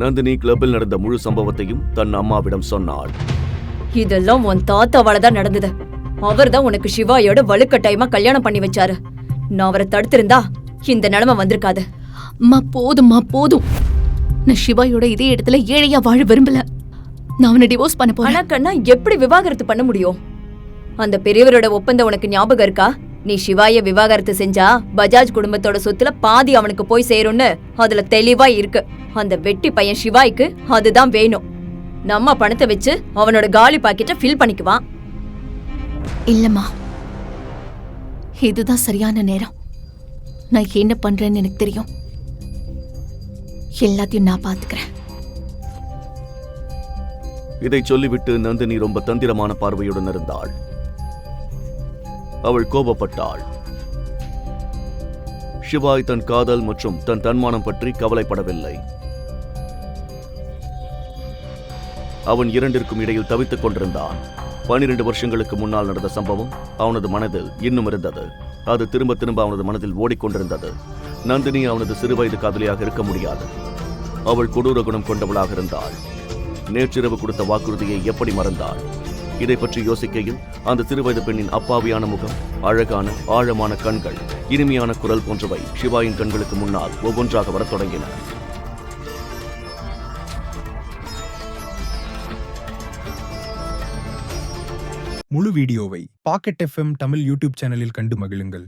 நந்தினி கிளப்பில் நடந்த முழு சம்பவத்தையும் தன் அம்மாவிடம் சொன்னாள். இதெல்லாம் உன் தாத்தாவால தான் நடந்தது. அவர் தான் உனக்கு சிவாயோட வலுக்கட்டாயமா கல்யாணம் பண்ணி வச்சாரு. நான் அவரை தடுத்திருந்தா இந்த நிலைமை வந்திருக்காது. அம்மா போதும்மா போதும். நான் சிவாயோட இதே இடத்துல ஏழையா வாழ விரும்பல. நான் அவனை டிவோர்ஸ் பண்ண போறேன். ஆனா கண்ணா எப்படி விவாகரத்து பண்ண முடியும்? அந்த பெரியவரோட ஒப்பந்தம் உனக்கு ஞாபகம் இருக்கா? நீ சிவாய விவாகரத்து செஞ்சா பஜாஜ் குடும்பத்தோட சொத்துல பாதி அவனுக்கு போய் சேரும்னு அதுல தெளிவா இருக்கு. அந்த வெட்டி பையன் சிவாய்க்கு அதுதான் வேணும். நம்ம பணத்தை வச்சு அவனோட காலி பாக்கெட்டை ஃபில் பண்ணிக்குவான். இல்லம்மா. இதுதான் சரியான நேரம். நான் என்ன பண்றேன்னு எனக்கு தெரியும். எல்லாத்தையும் நான் பாத்துக்கிறேன். இதை சொல்லிவிட்டு நந்தினி ரொம்ப தந்திரமான பார்வையுடன் இருந்தாள். அவள் கோபப்பட்டாள். சிவாய் தன் காதல் மற்றும் தன் தன்மானம் பற்றி கவலைப்படவில்லை. அவன் இரண்டிற்கும் இடையில் தவித்துக் கொண்டிருந்தான். பனிரெண்டு வருஷங்களுக்கு முன்னால் நடந்த சம்பவம் அவனது மனதில் இன்னும் இருந்தது. அது திரும்ப திரும்ப அவனது மனதில் ஓடிக்கொண்டிருந்தது. நந்தினி அவனது சிறுவயது காதலியாக இருக்க முடியாது. அவள் கொடூர குணம் கொண்டவளாக இருந்தாள். நேற்றிரவு கொடுத்த வாக்குறுதியை எப்படி மறந்தாள்? இதை பற்றி யோசிக்கையில் அந்த சிறுவயது பெண்ணின் அப்பாவியான முகம் அழகான ஆழமான கண்கள் இனிமையான குரல் போன்றவை சிவாயின் கண்களுக்கு முன்னால் ஒவ்வொன்றாக வரத் தொடங்கின. முழு வீடியோவை பாக்கெட் எஃப்எம் தமிழ் யூடியூப் சேனலில் கண்டு மகிழுங்கள்.